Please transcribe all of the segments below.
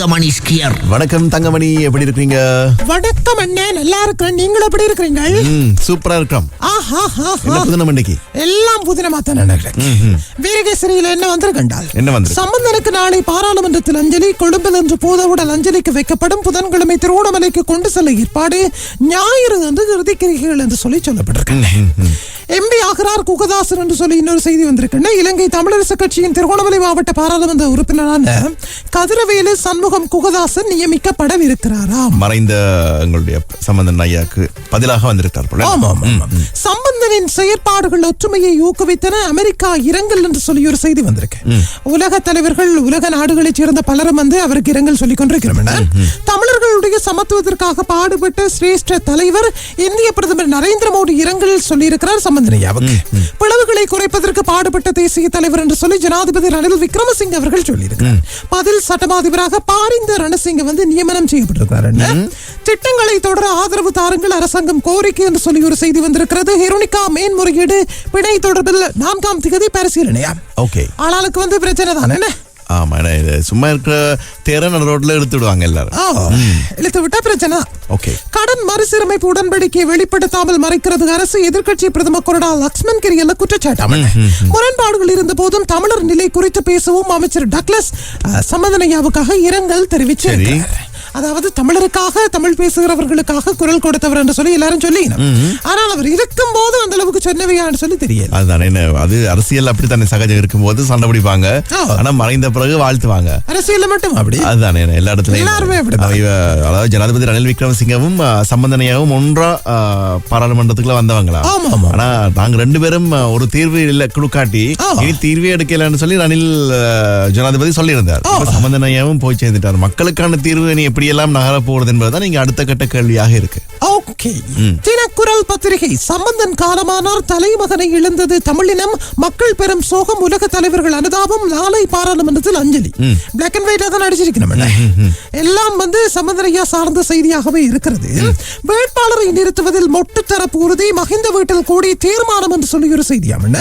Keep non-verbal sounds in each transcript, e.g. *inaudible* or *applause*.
தங்கமணி ஸ்கியர். வணக்கம் தங்கமணி எப்படி இருக்கீங்க வணக்கம் அண்ணே நல்லா இருக்கிறேன். நீங்களும் எப்படி இருக்கிறீங்க சூப்பரா என்ன புதுனம் இன்னைக்கு? எல்லாம் புதினமா தான் நினைக்கிறேன். வீரகேசரியில என்ன வந்திருக்கண்டால்? என்ன வந்திருக்கு? சம்பந்தனுக்கு நாளை பாராளுமன்றத்தில் அஞ்சலி கொழும்பில் என்று பூதவுடல் அஞ்சலிக்கு வைக்கப்படும் புதன்கிழமை திருவோணமலைக்கு கொண்டு செல்ல ஏற்பாடு ஞாயிறு என்று இறுதிக்கிரிகைகள் என்று சொல்லி சொல்லப்பட்டிருக்கு எம்பி ஆகிறார் குகதாசன் என்று சொல்லி இன்னொரு செய்தி வந்திருக்குன்னா இலங்கை தமிழரசு கட்சியின் திருகோணமலை மாவட்ட பாராளுமன்ற உறுப்பினரான கதிரவேலு சண்முகம் குகதாசன் நியமிக்கப்படவிருக்கிறாராம். மறைந்த எங்களுடைய சம்பந்தன் ஐயாக்கு பதிலாக வந்திருக்கார் ஆமாம். சம்பந்தனின் செயற்பாடுகள் ஒற்றுமையை ஊக்குவித்தன அமெரிக்கா இரங்கல் என்று சொல்லி ஒரு செய்தி வந்திருக்கு. உலக தலைவர்கள் உலக நாடுகளைச் சேர்ந்த பலரும் வந்து அவருக்கு இரங்கல் சொல்லிக் கொண்டிருக்கிறோம் தமிழர்களுடைய சமத்துவத்திற்காக பாடுபட்ட சிரேஷ்ட தலைவர் இந்திய பிரதமர் நரேந்திர மோடி இரங்கல் சொல்லியிருக்கிறார் சம்பந்தனையாவுக்கு பிளவுகளை குறைப்பதற்கு பாடுபட்ட தேசிய தலைவர் என்று சொல்லி ஜனாதிபதி ரணில் விக்ரமசிங்க அவர்கள் சொல்லியிருக்கிறார். பதில் சட்டமாதிபராக பாரிந்த ரணசிங்க வந்து நியமனம் செய்யப்பட்டிருக்கிறார். திட்டங்களை தொடர ஆதரவு தாருங்கள் அரசாங்கம் கோரிக்கை என்று சொல்லி ஒரு செய்தி வந்திருக்கிறது. ஹெரோனிகா மேன்முறையீடு பிணை தொடர்பில் நான்காம் திகதி பரிசீலனையா? ஓகே. ஆளாளுக்கு வந்து பிரச்சனை தானே? என்ன ஆமா ஏன்னா இது சும்மா இருக்கிற தேரை நடு ரோட்ல எடுத்து விடுவாங்க எல்லாரும். இழுத்து விட்டா பிரச்சனை. ஓகே. கடன் மறுசீரமைப்பு உடன்படிக்கையை வெளிப்படுத்தாமல் மறைக்கிறது அரசு எதிர்க்கட்சி பிரதமர் கொறடா லக்ஷ்மண் கிரியல்ல குற்றச்சாட்டு. முரண்பாடுகள் இருந்த போதும் தமிழர் நிலை குறித்து பேசவும் அமைச்சர் டக்ளஸ் அஹ், சம்பந்தனையாவுக்காக இரங்கல் தெரிவிச்சிருக்கிறார் அதாவது தமிழருக்காக தமிழ் பேசுகிறவர்களுக்காக குரல் கொடுத்தவர் என்று சொல்லி எல்லாரும் சொல்லி ஆனால் அவர் இருக்கும் போது சொன்னவையான்னு சொல்லி தெரியல. அதுதான் என்ன அது அரசியல் அப்படித்தானே சகஜம் இருக்கும்போது சண்டை பிடிப்பாங்க. ஆனா மறைந்த பிறகு வாழ்த்துவாங்க. அரசியல்ல மட்டும் அப்படி. அதுதானே என்ன, எல்லா இடத்துலயும். எல்லாருமே அதாவது ஜனாதிபதி ரணில் விக்ரமசிங்கவும் ஆ, சம்பந்தனையாவும் ஒன்றா பாராளுமன்றத்துக்குள்ள வந்தவங்களா? ஆமா, ஆமா. ஆனா நாங்க ரெண்டு பேரும் ஒரு தீர்வு இல்ல குடுக்காட்டி ஆ. இனி தீர்வே எடுக்கலன்னு சொல்லி ரணில் ஜனாதிபதி சொல்லியிருந்தார். சம்பந்தனையாவும் போய் சேர்ந்துட்டார். மக்களுக்கான தீர்வு இனி எப்படியெல்லாம் நகர போறது என்பதுதான் நீங்க அடுத்த கட்ட கேள்வியாக இருக்கு. ஓகே. தினக்குரல் பத்திரிகை சம்பந்தன் காலமானார் தலைமகனை இழந்தது தமிழினம் மக்கள் பெரும் சோகம் உலக தலைவர்கள் அனுதாபம் நாளை பாராளுமன்றத்தில் அஞ்சலி. பிளாக் அண்ட் ஒயிட்டா தான் அடிச்சிருக்கணும் எல்லாம் வந்து சம்பந்தனையா சார்ந்த செய்தியாகவே இருக்கிறது. வேட்பாளரை நிறுத்துவதில் மொட்டு தரப்பு உறுதி மகிந்த வீட்டில் கூடி தீர்மானம் என்று சொல்லி ஒரு செய்தியாம் என்ன?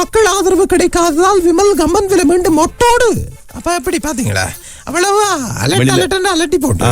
மக்கள் ஆதரவு கிடைக்காததால் விமல் கம்மன் விலை மீண்டும் மொட்டோடு. அப்ப எப்படி பாத்தீங்களா? அவ்வளவு? அலட்டு அலட்டி போட்டு.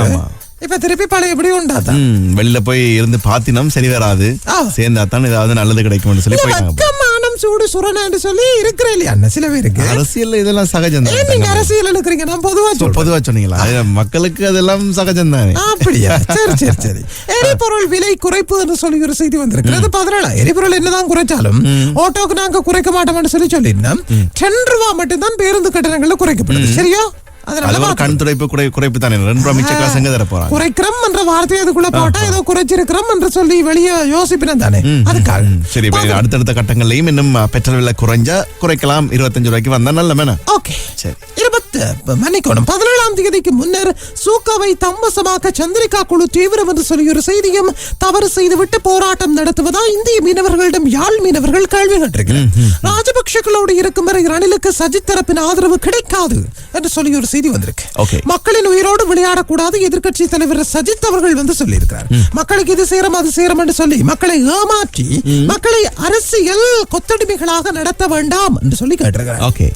இப்ப திருப்பி பழைய எப்படி உண்டாதான் ம், வெளியில போய் இருந்து பாத்தினம் சரி வராது. சேர்ந்தா தான் ஏதாவது நல்லது கிடைக்கும்னு சொல்லி போயிட்டாங்க சூடு சுரணன்னு சொல்லி இருக்கிற இல்லையா? சில பேருக்கு அரசியல்ல இதெல்லாம் சகஜம் ஏன் நீங்க அரசியல் எடுக்கிறீங்க நான் பொதுவா பொதுவா சொன்னீங்களா? அது மக்களுக்கு அதெல்லாம் சகஜம் தானே. அப்படியா? *laughs* சரி சரி சரி. எரிபொருள் விலை குறைப்பு என்று சொல்லி ஒரு செய்தி வந்திருக்கிறது. பதினேழா எரிபொருள் என்னதான் குறைச்சாலும் ஆட்டோக்கு நாங்க குறைக்க மாட்டோம்னு சொல்லி சொல்லியிருந்தோம். டென் ரூபா மட்டும்தான் பேருந்து கட்டணங்கள்ல குறைக்கப்படுது சரியா? அது ஒரு. கண் துடைப்பு குறை குறைப்பு தானே ரெண்டு ரூபா மிச்ச காசு எங்க தர போறாங்க? குறைக்கிறோம் என்ற வார்த்தை அதுக்குள்ள போட்டா ஏதோ குறைச்சிருக்கிறோம் என்று சொல்லி வெளியே யோசிப்பினம் தானே. அதுக்காக. சரி அடுத்தடுத்த கட்டங்கள்லயும் இன்னும் பெட்ரோல் விலை குறைஞ்சா குறைக்கலாம். இருபத்தஞ்சு ரூபாய்க்கு வந்தா நல்ல மேன? ஓகே. சரி. இருபத்து மன்னிக்கணும். பதினேழாம் தேதிக்கு முன்னர் சூக்காவை தம்மசமாக்க சந்திரிகா குழு தீவிரம் என்று சொல்லி ஒரு செய்தியும் தவறு செய்துவிட்டு போராட்டம் நடத்துவதா இந்திய மீனவர்களிடம் யாழ் மீனவர்கள் கேள்வி கேட்டிருக்கிறார் ராஜபக்ஷகளோடு இருக்கும் வரை ரணிலுக்கு சஜித் தரப்பின் ஆதரவு கிடைக்காது. என்று சொல்லி ஒரு செய்தி வந்திருக்கு. மக்களின் உயிரோடு விளையாடக்கூடாது எதிர்க்கட்சி தலைவர் சஜித் அவர்கள் வந்து சொல்லியிருக்கிறார். மக்களுக்கு இது சேரம் அது சேரம் என்று சொல்லி மக்களை ஏமாற்றி மக்களை அரசியல் கொத்தடிமைகளாக நடத்த வேண்டாம் என்று சொல்லி கேட்டிருக்கிறார். ஓகே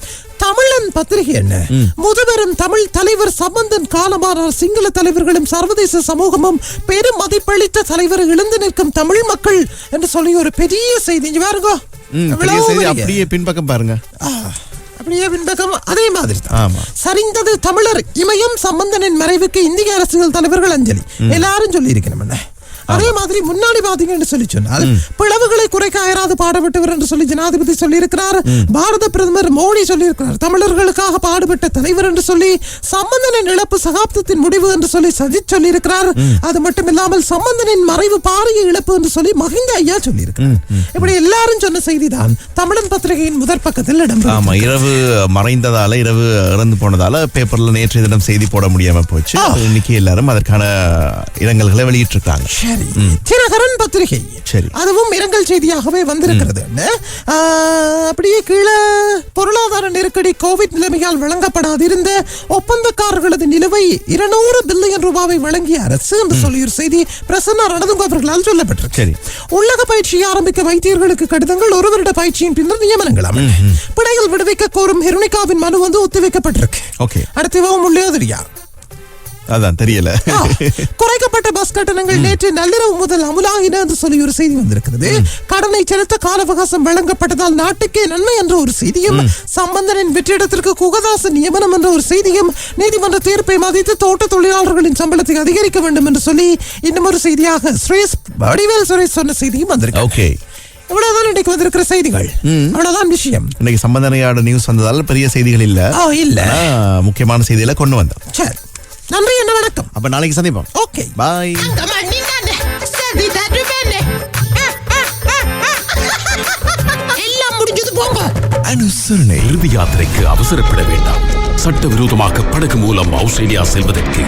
தமிழன் பத்திரிகை என்ன? முதுபெரும் தமிழ் தலைவர் சம்பந்தன் காலமானார் சிங்கள தலைவர்களும் சர்வதேச சமூகமும் பெரும் மதிப்பளித்த தலைவர் இழந்து நிற்கும் தமிழ் மக்கள் என்று சொல்லி ஒரு பெரிய செய்தி. பாருங்க. அப்படியே பின்பக்கம் பாருங்க. அப்படியே பின்பக்கம் அதே மாதிரி. சரிந்தது தமிழர் இமயம் சம்பந்தனின் மறைவுக்கு இந்திய அரசியல் தலைவர்கள் அஞ்சலி. எல்லாரும் சொல்லி இருக்கிறோம் அதே மாதிரி முன்னாடி பாத்தீங்கன்னு சொல்லி சொன்னால் பிளவுகளை குறைக்க அயராது பாடுபட்டவர் என்று சொல்லி ஜனாதிபதி சொல்லியிருக்கிறார். பாரத பிரதமர் மோடி சொல்லியிருக்கிறார். தமிழர்களுக்காக பாடுபட்ட தலைவர் என்று சொல்லி சம்பந்தனின் இழப்பு சகாப்தத்தின் முடிவு என்று சொல்லி சஜித் சொல்லியிருக்கிறார். அது மட்டும் இல்லாமல் சம்பந்தனின் மறைவு பாரிய இழப்பு என்று சொல்லி மஹிந்த ஐயா சொல்லியிருக்கிறார். இப்படி எல்லாரும் சொன்ன செய்திதான் தமிழன் பத்திரிகையின் முதற் பக்கத்தில் இடம் ஆமா இரவு மறைந்ததால இரவு இறந்து போனதால பேப்பர்ல நேற்றைய தினம் செய்தி போட முடியாம போச்சு. இன்னைக்கு எல்லாரும் அதற்கான இரங்கல்களை வெளியிட்டிருக்காங்க. சரி. தினகரன் பத்திரிகை. சரி. அதுவும் இரங்கல் செய்தியாகவே வந்திருக்கிறது. அப்படியே கீழே பொருளாதார நெருக்கடி கோவிட் நிலைமையால் வழங்கப்படாதிருந்த ஒப்பந்தக்காரர்களது நிலுவை இருநூறு பில்லியன் ரூபாவை வழங்கிய அரசு என்று சொல்லி ஒரு செய்தி பிரசன்ன ரணதுங்க அவர்களால் சொல்லப்பட்டிருக்கு. உள்ளக பயிற்சியை ஆரம்பிக்க வைத்தியர்களுக்கு கடிதங்கள் ஒரு வருட பயிற்சியின் பின்னர் நியமனங்கள் அமல் பிணையில் விடுவிக்க கோரும் ஹெருனிகாவின் மனு வந்து ஒத்திவைக்கப்பட்டிருக்கு. அடுத்து உள்ளே யார் அதான் தெரியல. குறைக்கப்பட்ட பஸ் கட்டணங்கள் நேற்று நள்ளிரவு முதல் அமுலாகின என்று சொல்லி ஒரு செய்தி வந்திருக்கிறது. கடனை செலுத்த கால அவகாசம் வழங்கப்பட்டதால் நாட்டுக்கே நன்மை என்ற ஒரு செய்தியும் சம்பந்தனின் வெற்றிடத்திற்கு குகதாச நியமனம் என்ற ஒரு செய்தியும் நீதிமன்ற தீர்ப்பை மதித்து தோட்ட தொழிலாளர்களின் சம்பளத்தை அதிகரிக்க வேண்டும் என்று சொல்லி இன்னும் ஒரு செய்தியாக சுரேஷ் வடிவேல் சுரேஷ் சொன்ன செய்தியும் வந்திருக்கு. ஓகே. இவ்வளவுதான் இன்னைக்கு வந்திருக்கிற செய்திகள். அவ்வளவுதான் விஷயம். இன்னைக்கு சம்பந்தனையாட நியூஸ் வந்ததால பெரிய செய்திகள் இல்ல. இல்ல. முக்கியமான செய்திகளை கொண்டு வந்தோம். சரி. நன்றி என்ன வணக்கம். அப்ப நாளைக்கு சந்திப்போம். ஓகே பாய் எல்லாம் முடிஞ்சது போங்க. அனுசரணை இறுதி யாத்திரைக்கு அவசரப்பட வேண்டாம். சட்டவிரோதமாக படகு மூலம் ஆஸ்திரேலியா செல்வதற்கு